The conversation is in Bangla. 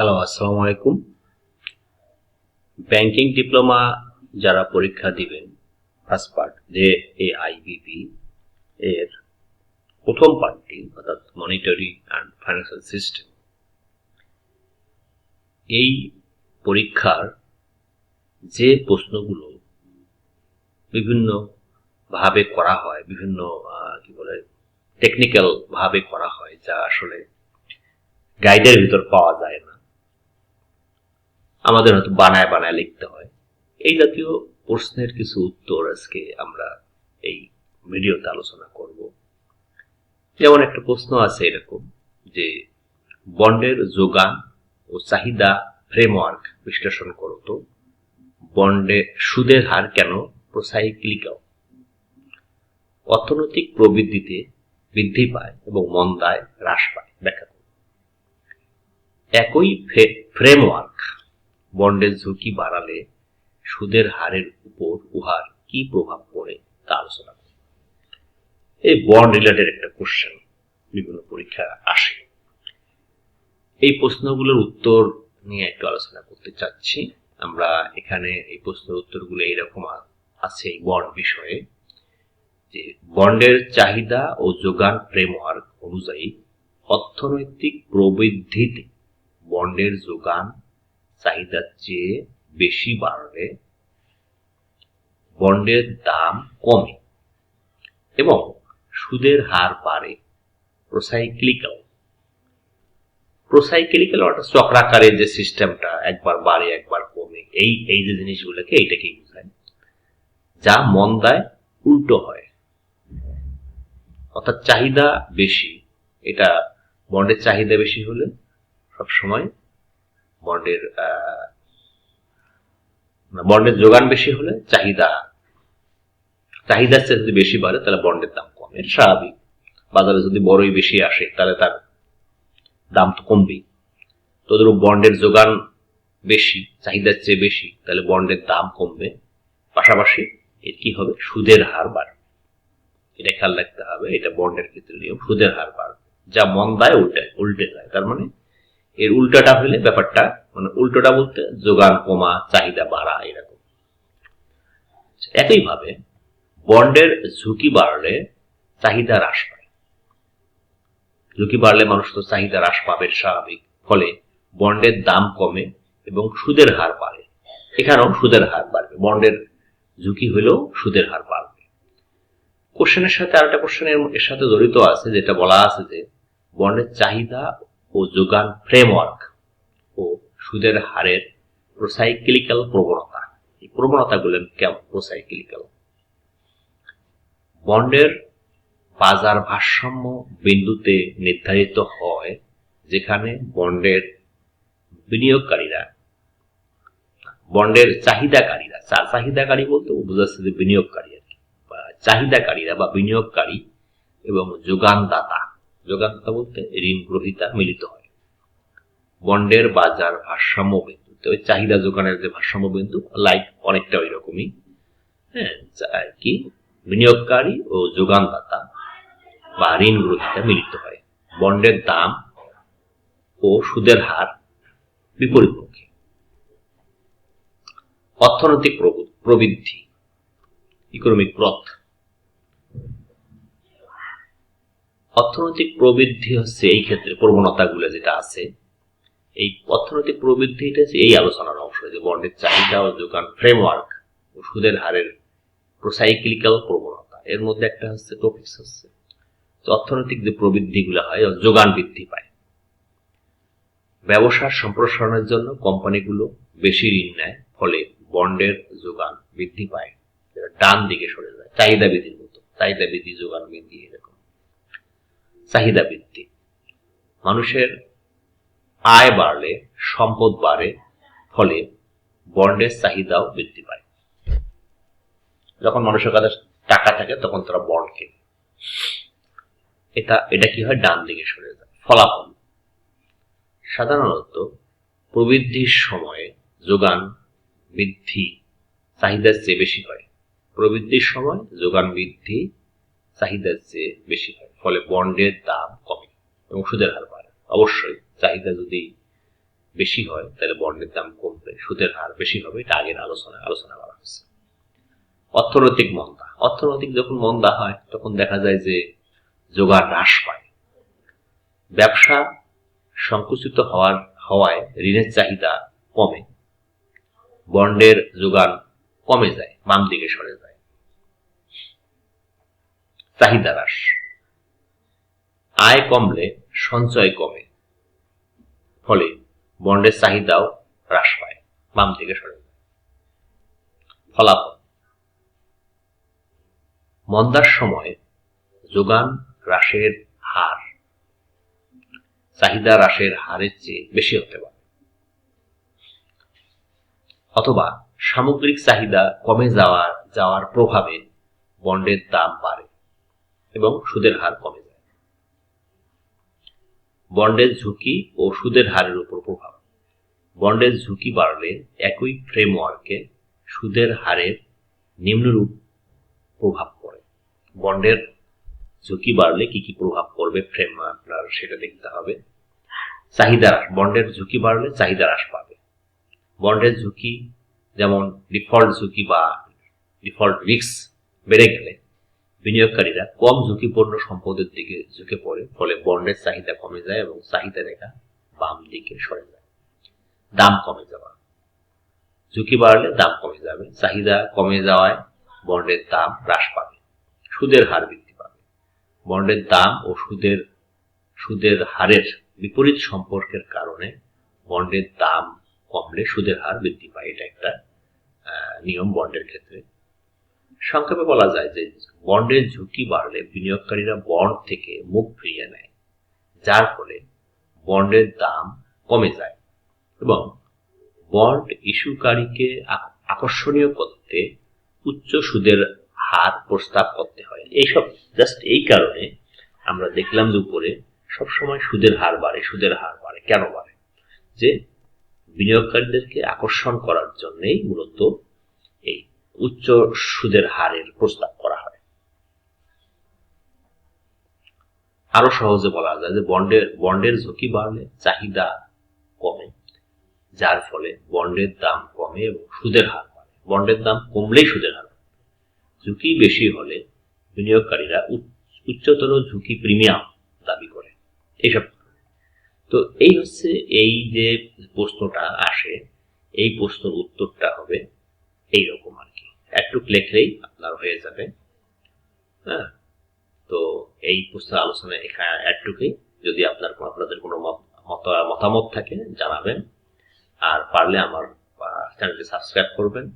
হ্যালো আসসালামু আলাইকুম ব্যাংকিং ডিপ্লোমা যারা পরীক্ষা দিবেন ফার্স্ট পার্ট যে এ আইবিপি এর প্রথম পার্টটি অর্থাৎ মনিটরি অ্যান্ড ফাইন্যান্সিয়াল সিস্টেম এই পরীক্ষার যে প্রশ্নগুলো বিভিন্ন ভাবে করা হয়, বিভিন্ন কি বলে টেকনিক্যাল ভাবে করা হয়, যা আসলে গাইডের ভিতর পাওয়া যায় না আমাদের হয়তো বানায় বানায় লিখতে হয়। এই জাতীয় প্রশ্নের কিছু উত্তর আজকে আমরা এই ভিডিওতে আলোচনা করব। যেমন একটা প্রশ্ন আছে এরকম যে, বন্ডের যোগান ও চাহিদা ফ্রেমওয়ার্ক বিশ্লেষণ করো তো। বন্ডে সুদের হার কেন প্রসাইক্লিকাল? অর্থনৈতিক প্রবৃদ্ধিতে বৃদ্ধি পায় এবং মন্দায় হ্রাস পায়। ব্যাখ্যা করুন। একই ফ্রেমওয়ার্ক বন্ডের ঝুঁকি বাড়ালে সুদের হারের উপর উহার কি প্রভাব পড়ে তা আলোচনা করব এই বন্ড রিলেটেড একটা কোশ্চেন বিভিন্ন পরীক্ষা আসে। এই প্রশ্নগুলোর উত্তর নিয়ে একটু আলোচনা করতে চাচ্ছি। আমরা এখানে এই প্রশ্নের উত্তরগুলো এইরকম আছে এই বন্ড বিষয়ে, যে বন্ডের চাহিদা ও যোগান ফ্রেমওয়ার্ক অনুযায়ী অর্থনৈতিক প্রবৃদ্ধিতে বন্ডের যোগান চাহিদার চেয়ে বেশি বাড়লে বন্ডের দাম কমে এবং সুদের হার বাড়ে প্রসাইক্লিক্যাল। প্রসাইক্লিক্যাল অর্থাৎ চক্রাকারের যে সিস্টেমটা একবার বাড়ে, একবার কমে, এই এই যে জিনিসগুলোকে এইটাকেই বোঝায়, যা মন্দায় উল্টো হয়। অর্থাৎ চাহিদা বেশি, এটা বন্ডের চাহিদা বেশি হলে সবসময় বন্ডের বন্ডের যোগান বেশি হলে চাহিদা, চাহিদার চেয়ে যদি বেশি বাড়ে, তাহলে বন্ডের দাম কমে। স্বাভাবিক। বাজারে যদি বড়ই বেশি আসে, তাহলে তার দাম তো কমবেই। তোদের বন্ডের যোগান বেশি, চাহিদার চেয়ে বেশি, তাহলে বন্ডের দাম কমবে। পাশাপাশি এর কি হবে? সুদের হার বাড়বে। এটা খেয়াল রাখতে হবে, এটা বন্ডের ক্ষেত্রে নিয়ম, সুদের হার বাড়বে। যা মন্দায় উল্টে উল্টে যায় তার মানে এর উল্টোটা হলে ব্যাপারটা মানে উল্টোটা বলতে যোগান, কমা, চাহিদা বাড়া, এরকম। একইভাবে বন্ডের ঝুঁকি বাড়লে চাহিদা হ্রাস পায়। ঝুঁকি বাড়লে মানুষ তো চাহিদা হ্রাস পাবে, স্বাভাবিক। ফলে বন্ডের দাম কমে এবং সুদের হার বাড়ে। এখানেও সুদের হার বাড়বে। বন্ডের ঝুঁকি হলেও সুদের হার বাড়বে। কোশ্চেনের সাথে আরেকটা কোশ্চেনের এর সাথে জড়িত আছে, যেটা বলা আছে যে বন্ডের চাহিদা ও যোগান ফ্রেমওয়ার্ক ও সুদের হারের প্রসাইক্লিক্যাল প্রবণতা। এই প্রবণতাগুলো কেমন? প্রসাইক্লিক্যাল বন্ডের বাজার ভারসাম্য বিন্দুতে নির্ধারিত হয়, যেখানে বন্ডের বিনিয়োগকারীরা, বন্ডের চাহিদাকারীরা চাহিদাকারী বলতে বোঝাচ্ছে যে বিনিয়োগকারী আর কি। চাহিদাকারীরা বা বিনিয়োগকারী এবং যোগানদাতা যোগানদাতা বলতে ঋণ গ্রহীতা মিলিত হয়। বন্ডের বাজার ভারসাম্য বিন্দু। তো ওই চাহিদা যোগানের যে ভারসাম্য বিন্দু লাইক অনেকটা ওই রকমই। হ্যাঁ কি? বিনিয়োগকারী ও যোগানদাতা বা ঋণ গ্রহীতা মিলিত হয়। বন্ডের দাম ও সুদের হার বিপরীতমুখী অর্থনৈতিক প্রবু- প্রবৃদ্ধি ইকোনমিক গ্রথ অর্থনৈতিক প্রবৃদ্ধি হচ্ছে এই ক্ষেত্রে প্রবণতাগুলো যেটা আছে, এই অর্থনৈতিক প্রবৃদ্ধিটা এই আলোচনার অংশ, যে বন্ডের চাহিদা ও যোগান ফ্রেমওয়ার্ক ও সুদের হারের প্রসাইক্লিক্যাল প্রবণতা, এর মধ্যে একটা হচ্ছে টপিক্স হচ্ছে অর্থনৈতিক যে প্রবৃদ্ধিগুলো হয় যোগান বৃদ্ধি পায়। ব্যবসার সম্প্রসারণের জন্য কোম্পানিগুলো বেশি ঋণ নেয়, ফলে বন্ডের যোগান বৃদ্ধি পায় ডান দিকে সরে যায়, চাহিদা বৃদ্ধির মতো, চাহিদা বৃদ্ধি, যোগান বৃদ্ধি এরকম। চাহিদা বৃদ্ধি মানুষের আয় বাড়লে, সম্পদ বাড়ে, ফলে বন্ডের চাহিদাও বৃদ্ধি পায়। যখন মানুষের কাছে টাকা থাকে, তখন তারা বন্ড কেনে। এটা এটা কি হয়? ডান দিকে সরে যায়। ফলাফল। সাধারণত প্রবৃদ্ধির সময়ে যোগান বৃদ্ধি চাহিদার চেয়ে বেশি হয়। প্রবৃদ্ধির সময় যোগান বৃদ্ধি চাহিদার চেয়ে বেশি হয়। ফলে বন্ডের দাম কমে এবং সুদের হার বাড়ে। অবশ্যই চাহিদা যদি বেশি হয়, তাহলে বন্ডের দাম কমবে, সুদের হার বেশি হবে, এটা আগের আলোচনায় আলোচনা করা হয়েছে। অর্থনৈতিক মন্দা। অর্থনৈতিক যখন মন্দা হয়, তখন দেখা যায় যে যোগান হ্রাস পায়। ব্যবসা সংকুচিত হওয়ার, হওয়ায় ঋণের চাহিদা কমে, বন্ডের যোগান কমে যায় বাম দিকে সরে যায়। চাহিদা হ্রাস। আয় কমলে সঞ্চয় কমে। ফলে বন্ডের চাহিদাও হ্রাস পায়, বাম দিকে সরে ফলাফল। মন্দার সময় যোগান হ্রাসের হার। চাহিদা হ্রাসের হারের চেয়ে বেশি হতে পারে। অথবা সামগ্রিক চাহিদা কমে যাওয়ার যাওয়ার প্রভাবে বন্ডের দাম বাড়ে এবং সুদের হার কমে বন্ডের ঝুঁকি ও সুদের হারের উপর প্রভাব। বন্ডের ঝুঁকি বাড়লে একই ফ্রেমওয়ার্কে সুদের হারের নিম্নরূপ প্রভাব পড়ে। বন্ডের ঝুঁকি বাড়লে কি কি প্রভাব পড়বে ফ্রেম আপনার সেটা দেখতে হবে। চাহিদা হ্রাস, বন্ডের ঝুঁকি বাড়লে চাহিদা হ্রাস পাবে। বন্ডের ঝুঁকি যেমন ডিফল্ট ঝুঁকি বা ডিফল্ট রিস্ক বেড়ে গেলে বিনিয়োগকারীরা কম ঝুঁকিপূর্ণ সম্পদের দিকে ঝুঁকে পড়ে, ফলে বন্ডের চাহিদা কমে যায় এবং চাহিদা রেখা বাম দিকে সরে যায়। দাম কমে যাওয়া। ঝুঁকি বাড়লে দাম কমে যাবে, চাহিদা কমে যাওয়ায় বন্ডের দাম হ্রাস পাবে, সুদের হার বৃদ্ধি পাবে। বন্ডের দাম ও সুদের সুদের হারের বিপরীত সম্পর্কের কারণে বন্ডের দাম কমলে সুদের হার বৃদ্ধি পায়। এটা একটা নিয়ম বন্ডের ক্ষেত্রে। সংক্ষেপে বলা যায় যে বন্ডের ঝুঁকি বাড়লে বিনিয়োগকারীরা বন্ড থেকে মুখ ফিরিয়ে নেয়, যার ফলে বন্ডের দাম কমে যায় এবং বন্ড ইস্যুকারীকে আকর্ষণীয় করতে উচ্চ সুদের হার প্রস্তাব করতে হয়। এইসব জাস্ট এই কারণে আমরা দেখলাম যে উপরে সবসময় সুদের হার বাড়ে, সুদের হার বাড়ে। কেন বাড়ে? যে বিনিয়োগকারীদেরকে আকর্ষণ করার জন্যেই মূলত উচ্চ সুদের হারের প্রস্তাব করা হয়। আরও সহজে বলা যায় যে বন্ডের বন্ডের ঝুঁকি বাড়লে চাহিদা কমে, যার ফলে বন্ডের দাম কমে এবং সুদের হার বাড়ে। বন্ডের দাম কমলেই সুদের হার ঝুঁকি বেশি হলে বিনিয়োগকারীরা উচ্চতর ঝুঁকি প্রিমিয়াম দাবি করে। এইসব তো এই হচ্ছে এই যে প্রশ্নটা আসে, এই প্রশ্নের উত্তরটা হবে এইরকম। লেখলেই আপনার হয়ে যাবে। হ্যাঁ? তো এই পুস্তক আলোচনা এখানে একটুকুই যদি আপনার আপনাদের কোনো মত- মতামত থাকে, জানাবেন। আর পারলে আমার চ্যানেলটি সাবস্ক্রাইব করবেন।